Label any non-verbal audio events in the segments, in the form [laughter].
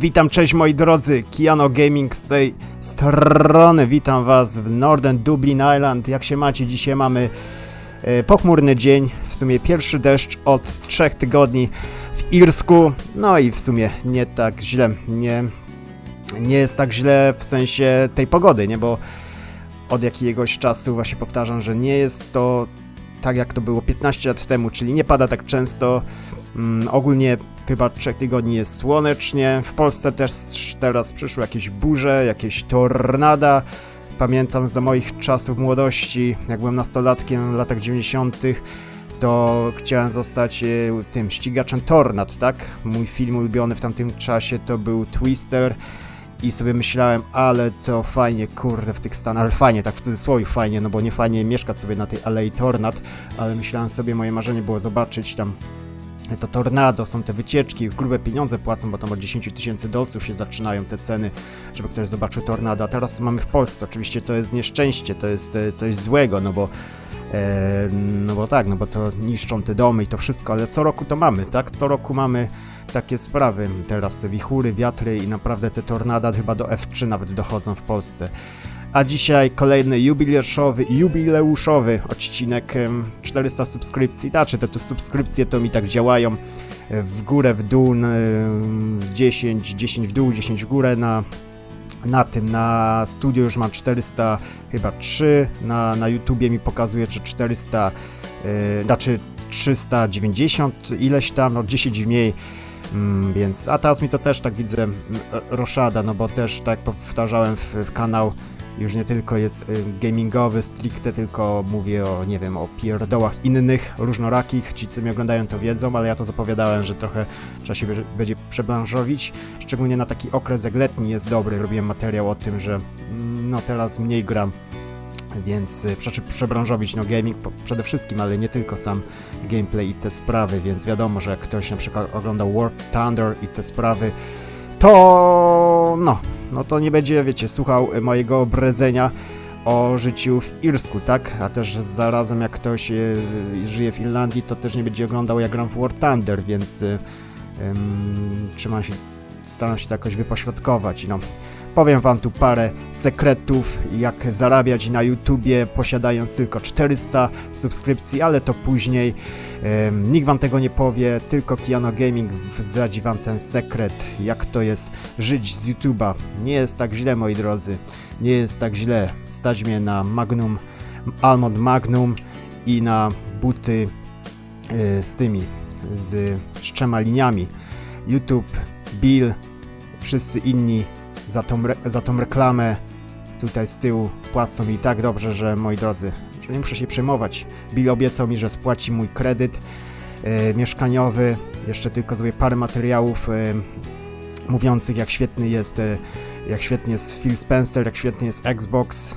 Witam, cześć moi drodzy, Kiano Gaming z tej strony, witam was w Northern Dublin Island. Jak się macie? Dzisiaj mamy e, pochmurny dzień, w sumie pierwszy deszcz od trzech tygodni w Irsku, no i w sumie nie tak źle, nie, nie jest tak źle w sensie tej pogody, nie, bo od jakiegoś czasu właśnie powtarzam, że nie jest to tak jak to było 15 lat temu, czyli nie pada tak często. Mm, ogólnie chyba 3 tygodni jest słonecznie. W Polsce też teraz przyszły jakieś burze, jakieś tornada. Pamiętam za moich czasów młodości, jak byłem nastolatkiem w latach 90., to chciałem zostać e, tym ścigaczem tornad, tak? Mój film ulubiony w tamtym czasie to był Twister i sobie myślałem, ale to fajnie, kurde, w tych Stanach, ale fajnie, tak w cudzysłowie fajnie, no bo nie fajnie mieszkać sobie na tej Alei Tornad, ale myślałem sobie, moje marzenie było zobaczyć tam to tornado, są te wycieczki, grube pieniądze płacą, bo tam od 10 tysięcy dolców się zaczynają te ceny, żeby ktoś zobaczył tornado, a teraz to mamy w Polsce, oczywiście to jest nieszczęście, to jest e, coś złego, no bo e, no bo tak, no bo to niszczą te domy i to wszystko, ale co roku to mamy, tak? Co roku mamy takie sprawy. Teraz te wichury, wiatry i naprawdę te tornada chyba do F3 nawet dochodzą w Polsce. A dzisiaj kolejny jubileuszowy, jubileuszowy odcinek, em, 400 subskrypcji. Znaczy te tu subskrypcje to mi tak działają. W górę, w dół, em, 10, 10 w dół, 10 w górę. Na, na tym, na studio już mam 400, chyba 3, na, na YouTubie mi pokazuje, że 400, e, znaczy 390, ileś tam, no 10 mniej, Mm, więc, a teraz mi to też tak widzę roszada, no bo też tak powtarzałem w, w kanał, już nie tylko jest y, gamingowy stricte, tylko mówię o, nie wiem, o pierdołach innych, różnorakich, ci co mnie oglądają to wiedzą, ale ja to zapowiadałem, że trochę trzeba się będzie przebranżowić, szczególnie na taki okres jak letni jest dobry, robiłem materiał o tym, że mm, no teraz mniej gram, więc y, znaczy przebranżowić, no gaming przede wszystkim, ale nie tylko sam gameplay i te sprawy, więc wiadomo, że jak ktoś na przykład oglądał War Thunder i te sprawy, to no, no to nie będzie, wiecie, słuchał mojego bredzenia o życiu w Irsku, tak? A też zarazem jak ktoś y, żyje w Irlandii, to też nie będzie oglądał jak gram w War Thunder, więc ym, trzymam się, staram się to jakoś wypośrodkować, no. Powiem wam tu parę sekretów, jak zarabiać na YouTubie, posiadając tylko 400 subskrypcji, ale to później. Nikt wam tego nie powie, tylko Kiano Gaming zdradzi wam ten sekret, jak to jest żyć z YouTuba. Nie jest tak źle, moi drodzy. Nie jest tak źle. Stać mnie na Magnum, Almond Magnum i na buty y, z tymi, z trzema liniami. YouTube, Bill, wszyscy inni za tą, za tą reklamę tutaj z tyłu płacą mi tak dobrze, że moi drodzy, że nie muszę się przejmować. Bill obiecał mi, że spłaci mój kredyt e, mieszkaniowy. Jeszcze tylko zrobię parę materiałów e, mówiących jak świetny jest e, jak świetny jest Phil Spencer, jak świetny jest Xbox.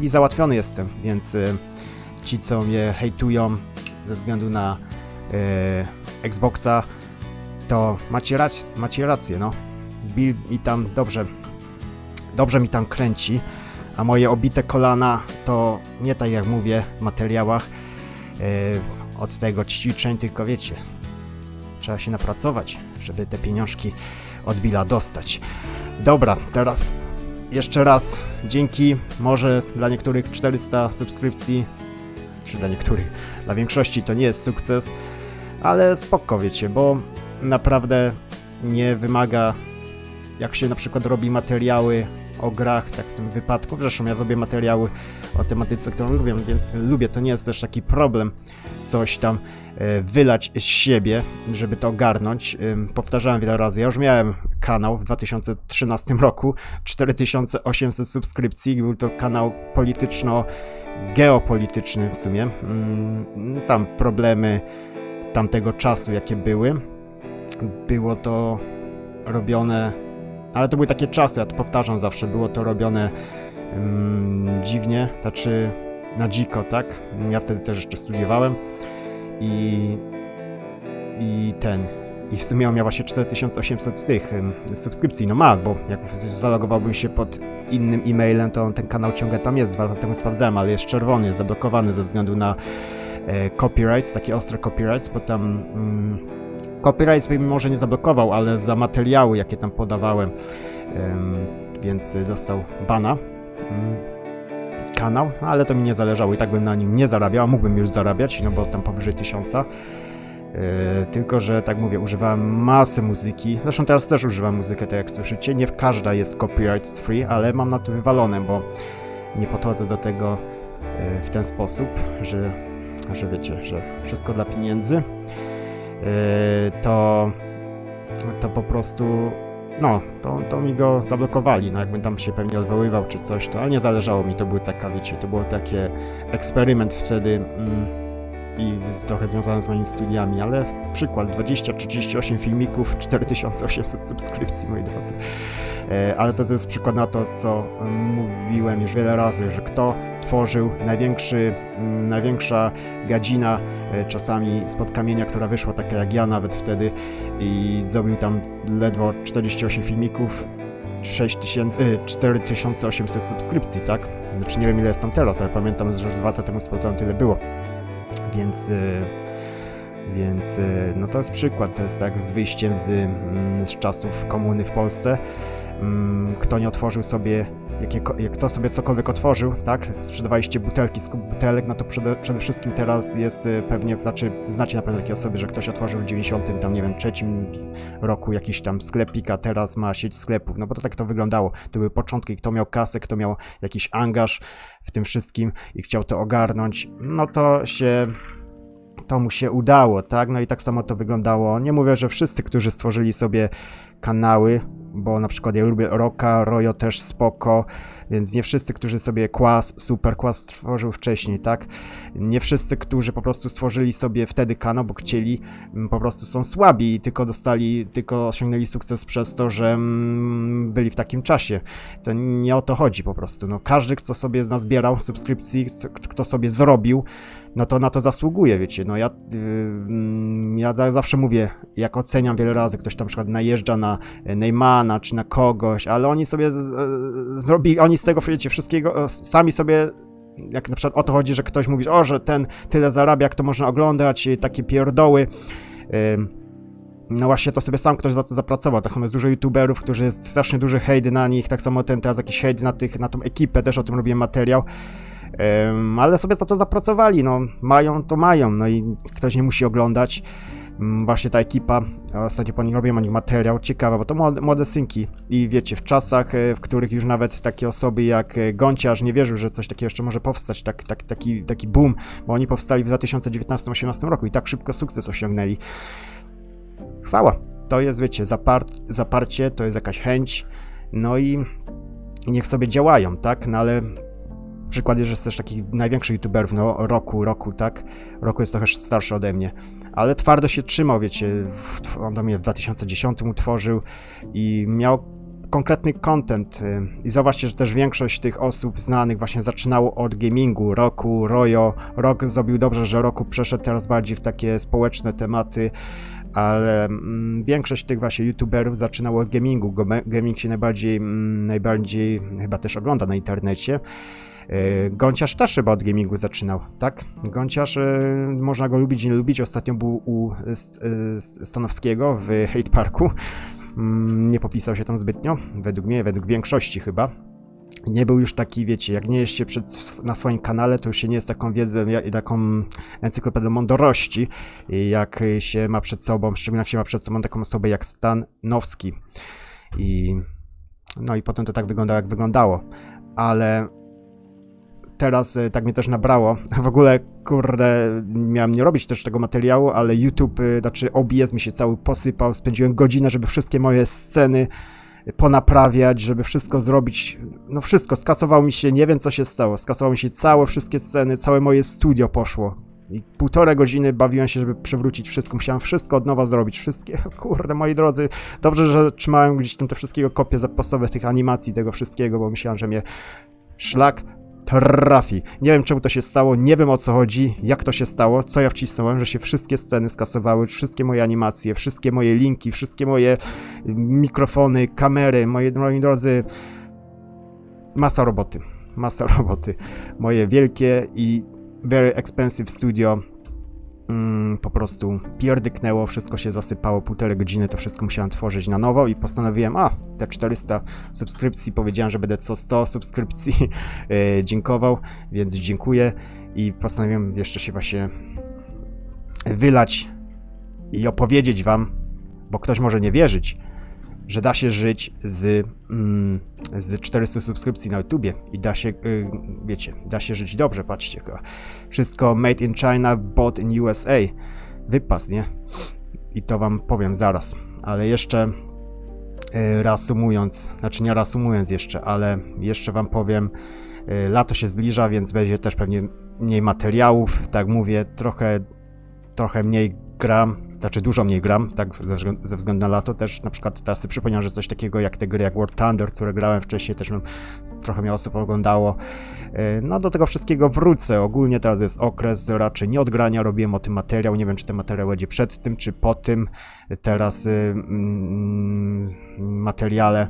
I załatwiony jestem, więc e, ci co mnie hejtują ze względu na e, Xboxa, to macie, rac- macie rację, no. Bill mi tam dobrze, dobrze mi tam kręci, a moje obite kolana to nie tak jak mówię w materiałach e, od tego ćwiczeń, tylko wiecie, trzeba się napracować, żeby te pieniążki od Billa dostać. Dobra, teraz jeszcze raz dzięki, może dla niektórych 400 subskrypcji, czy dla niektórych, dla większości to nie jest sukces, ale spoko wiecie, bo naprawdę nie wymaga jak się na przykład robi materiały o grach, tak w tym wypadku. Zresztą ja robię materiały o tematyce, którą lubię, więc lubię, to nie jest też taki problem coś tam e, wylać z siebie, żeby to ogarnąć. Powtarzałem wiele razy, ja już miałem kanał w 2013 roku, 4800 subskrypcji, był to kanał polityczno-geopolityczny w sumie. Ym, Tam problemy tamtego czasu, jakie były. Było to robione ale to były takie czasy, ja to powtarzam zawsze, było to robione mm, dziwnie, znaczy na dziko, tak? Ja wtedy też jeszcze studiowałem i, i ten, i w sumie on miał właśnie 4800 tych ym, subskrypcji, no ma, bo jak zalogowałbym się pod innym e-mailem, to ten kanał ciągle tam jest, dwa lata temu sprawdzałem, ale jest czerwony, zablokowany ze względu na e, copyrights, takie ostre copyrights, bo tam mm, Copyright mi może nie zablokował, ale za materiały, jakie tam podawałem, em, więc dostał bana. Mm, kanał, ale to mi nie zależało i tak bym na nim nie zarabiał, mógłbym już zarabiać, no bo tam powyżej tysiąca. Yy, tylko, że tak mówię, używałem masy muzyki. Zresztą teraz też używam muzykę, tak jak słyszycie. Nie każda jest copyright free, ale mam na to wywalone, bo nie podchodzę do tego yy, w ten sposób, że, że wiecie, że wszystko dla pieniędzy. Yy, to, to po prostu no, to, to mi go zablokowali, no jakbym tam się pewnie odwoływał czy coś, to ale nie zależało mi, to był taka, wiecie, to był taki eksperyment wtedy mm, i trochę związany z moimi studiami, ale przykład, 20-38 filmików, 4800 subskrypcji, moi drodzy. E, ale to, to jest przykład na to, co mówiłem już wiele razy, że kto tworzył największy, mm, największa gadzina, e, czasami spod kamienia, która wyszła, taka jak ja nawet wtedy i zrobił tam ledwo 48 filmików, 6000, y, 4800 subskrypcji, tak? Znaczy nie wiem ile jest tam teraz, ale pamiętam, że dwa lata temu sprawdzałem tyle było. Więc, y, więc y, no to jest przykład, to jest tak z wyjściem z, mm, z czasów komuny w Polsce. Mm, kto nie otworzył sobie, jak kto sobie cokolwiek otworzył, tak? Sprzedawaliście butelki, skup butelek, no to przede, przede wszystkim teraz jest y, pewnie, znaczy znacie na pewno takie osoby, że ktoś otworzył w 90 tam nie wiem, trzecim roku jakiś tam sklepik, a teraz ma sieć sklepów, no bo to tak to wyglądało. To były początki, kto miał kasę, kto miał jakiś angaż w tym wszystkim i chciał to ogarnąć, no to się to mu się udało, tak? No i tak samo to wyglądało. Nie mówię, że wszyscy, którzy stworzyli sobie kanały, bo na przykład ja lubię Roka, Royo też spoko, więc nie wszyscy, którzy sobie Quas, Super Quas stworzył wcześniej, tak? Nie wszyscy, którzy po prostu stworzyli sobie wtedy kanał, bo chcieli, mm, po prostu są słabi i tylko dostali, tylko osiągnęli sukces przez to, że mm, byli w takim czasie. To nie o to chodzi po prostu. No, każdy, kto sobie nazbierał subskrypcji, kto sobie zrobił, no to na to zasługuje, wiecie. No ja, ja zawsze mówię, jak oceniam wiele razy, ktoś tam na przykład najeżdża na Neymana czy na kogoś, ale oni sobie z, zrobili, oni z tego, wiecie, wszystkiego e, sami sobie jak na przykład o to chodzi, że ktoś mówi, o, że ten tyle zarabia, jak to można oglądać, takie pierdoły. No właśnie to sobie sam ktoś za to zapracował. Tak samo jest dużo youtuberów, którzy jest strasznie duży hejt na nich, tak samo ten teraz jakiś hejt na tych, na tą ekipę, też o tym robiłem materiał ale sobie za to zapracowali, no mają to mają, no i ktoś nie musi oglądać. Właśnie ta ekipa, ostatnio po nich robiłem o nich materiał, ciekawe, bo to młode, synki i wiecie, w czasach, e, w których już nawet takie osoby jak e, Gonciarz nie wierzył, że coś takiego jeszcze może powstać, tak, tak, taki, taki boom, bo oni powstali w 2019-2018 roku i tak szybko sukces osiągnęli. Chwała, to jest, wiecie, zapar zaparcie, to jest jakaś chęć, no i niech sobie działają, tak, no ale przykład jest, że jest też takich największych youtuberów, no roku, roku, tak? Roku jest trochę starszy ode mnie, ale twardo się trzymał, wiecie, on do mnie w 2010 utworzył i miał konkretny content y, i zobaczcie, że też większość tych osób znanych właśnie zaczynało od gamingu, Roku, Royo, Rok zrobił dobrze, że Roku przeszedł teraz bardziej w takie społeczne tematy, ale mm, większość tych właśnie youtuberów zaczynało od gamingu, gaming się najbardziej, mm, najbardziej chyba też ogląda na internecie, Gąciarz też chyba od gamingu zaczynał, tak? Gąciarz, e, można go lubić, nie lubić. Ostatnio był u e, Stanowskiego w Hate Parku. Mm, nie popisał się tam zbytnio, według mnie, według większości chyba. Nie był już taki, wiecie, jak nie jest się przed, na swoim kanale, to już się nie jest taką wiedzą i taką encyklopedią mądrości, jak się ma przed sobą, szczególnie jak się ma przed sobą taką osobę jak Stanowski. I no i potem to tak wyglądało, jak wyglądało. Ale teraz y, tak mnie też nabrało. [laughs] W ogóle, kurde, miałem nie robić też tego materiału, ale YouTube, y, znaczy OBS mi się cały posypał. Spędziłem godzinę, żeby wszystkie moje sceny ponaprawiać, żeby wszystko zrobić. No wszystko, skasował mi się, nie wiem co się stało. Skasowało mi się całe wszystkie sceny, całe moje studio poszło. I półtorej godziny bawiłem się, żeby przywrócić wszystko. Musiałem wszystko od nowa zrobić. Wszystkie, [laughs] kurde, moi drodzy. Dobrze, że trzymałem gdzieś tam te wszystkiego kopie zapasowe tych animacji, tego wszystkiego, bo myślałem, że mnie szlak trafi. Nie wiem czemu to się stało, nie wiem o co chodzi, jak to się stało, co ja wcisnąłem, że się wszystkie sceny skasowały, wszystkie moje animacje, wszystkie moje linki, wszystkie moje mikrofony, kamery, moje, moi drodzy, masa roboty, masa [laughs] roboty. Moje wielkie i very expensive studio mm, po prostu pierdyknęło, wszystko się zasypało, półtorej godziny to wszystko musiałem tworzyć na nowo i postanowiłem, a te 400 subskrypcji, powiedziałem, że będę co 100 subskrypcji [laughs] e, dziękował, więc dziękuję i postanowiłem jeszcze się właśnie wylać i opowiedzieć wam, bo ktoś może nie wierzyć, że da się żyć z, mm, z 400 subskrypcji na YouTubie i da się, y, wiecie, da się żyć dobrze, patrzcie, ko- wszystko made in China, bought in USA, wypas, nie? I to wam powiem zaraz, ale jeszcze y, reasumując, znaczy nie reasumując jeszcze, ale jeszcze wam powiem, y, lato się zbliża, więc będzie też pewnie mniej materiałów, tak mówię, trochę, trochę mniej gram, znaczy dużo mniej gram, tak ze, wzglę- ze względu na lato też, na przykład teraz sobie że coś takiego jak te gry jak War Thunder, które grałem wcześniej, też trochę mnie osób oglądało. E, No do tego wszystkiego wrócę, ogólnie teraz jest okres raczej nie odgrania, robiłem o tym materiał, nie wiem czy ten materiał będzie przed tym, czy po tym, teraz y, mm, materiale,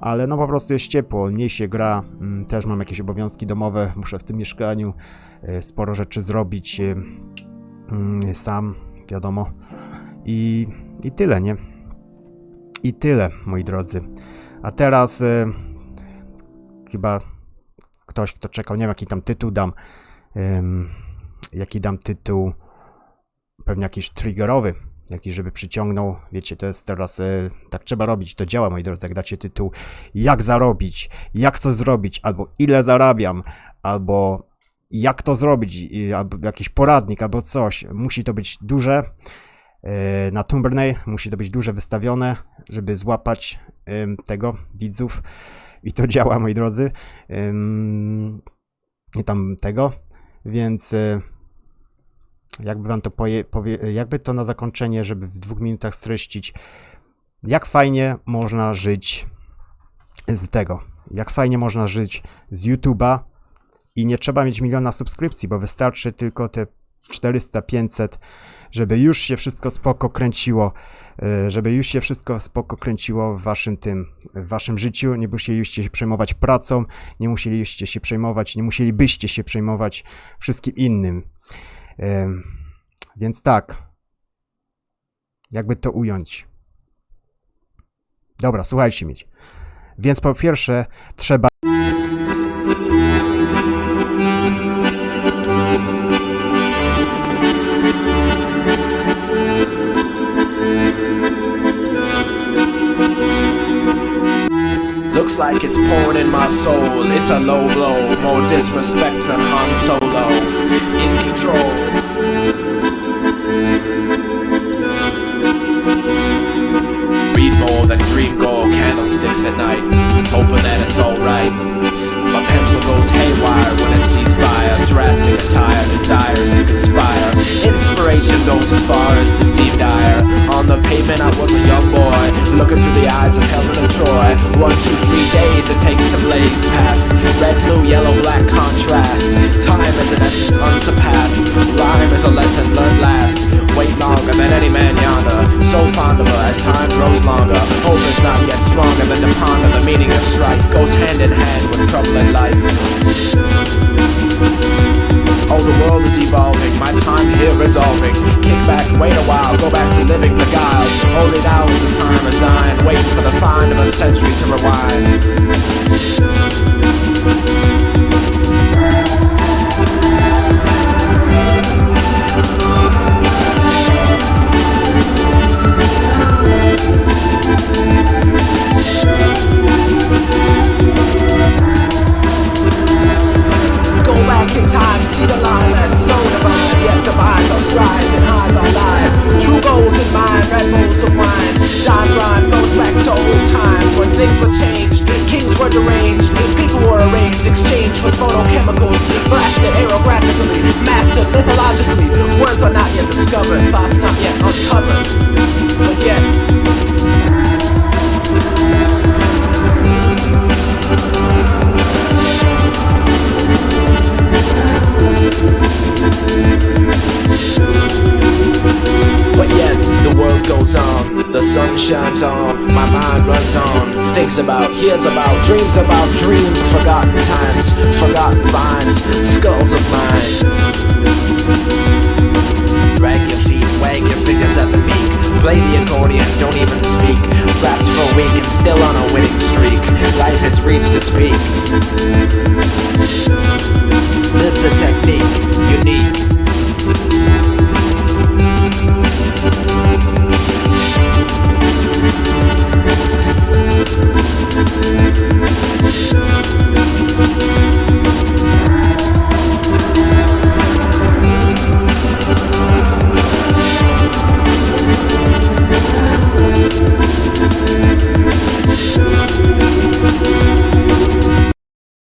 ale no po prostu jest ciepło, mniej się gra, mm, też mam jakieś obowiązki domowe, muszę w tym mieszkaniu y, sporo rzeczy zrobić y, mm, sam, wiadomo. I, I tyle, nie? I tyle, moi drodzy. A teraz y, chyba ktoś, kto czekał, nie wiem jaki tam tytuł dam. Ym, jaki dam tytuł? Pewnie jakiś triggerowy. Jakiś, żeby przyciągnął. Wiecie, to jest teraz. Y, tak trzeba robić. To działa, moi drodzy. Jak dacie tytuł, jak zarobić, jak co zrobić, albo ile zarabiam, albo jak to zrobić, albo jakiś poradnik, albo coś. Musi to być duże. E, Na Tumbernay musi to być duże wystawione, żeby złapać tego widzów. I to [laughs] działa, moi drodzy. Nie tam tego. Więc e, jakby wam to poje, powie, jakby to na zakończenie, żeby w dwóch minutach streścić, jak fajnie można żyć z tego. Jak fajnie można żyć z YouTube'a i nie trzeba mieć miliona subskrypcji, bo wystarczy tylko te 400-500, żeby już się wszystko spoko kręciło, e, żeby już się wszystko spoko kręciło w waszym tym, w waszym życiu, nie musieliście się przejmować pracą, nie musieliście się przejmować, nie musielibyście się przejmować wszystkim innym. Em, Więc tak, jakby to ująć. Dobra, słuchajcie mnie. Więc po pierwsze trzeba Looks like it's pouring in my soul. It's a low blow, more disrespect than Han Solo. In control. Read more than dream goal candlesticks at night, hoping that it's alright. My pencil goes haywire when it sees fire. Drastic attire, desires to conspire. Inspiration goes as far as to seem dire. On the pavement, I was a One, two, three days it takes to blaze past. Red, blue, yellow, black contrast. Time is an essence unsurpassed. Rhyme is a lesson learned last. Wait longer than any man yonder. So fond of her as time grows longer. Hope is not yet stronger than to ponder the meaning of strife. Goes hand in hand with trouble in life. Oh, the world is evolving, my time here resolving. Kick back, wait a while, go back to living beguiled. Only century to rewind. shines on, my mind runs on. Thinks about, hears about, dreams about dreams, forgotten times, forgotten vines, skulls of mine. Drag your feet, wag your fingers at the beak. Play the accordion, don't even speak. Wrapped for weeks and still on a winning streak. Life has reached its peak.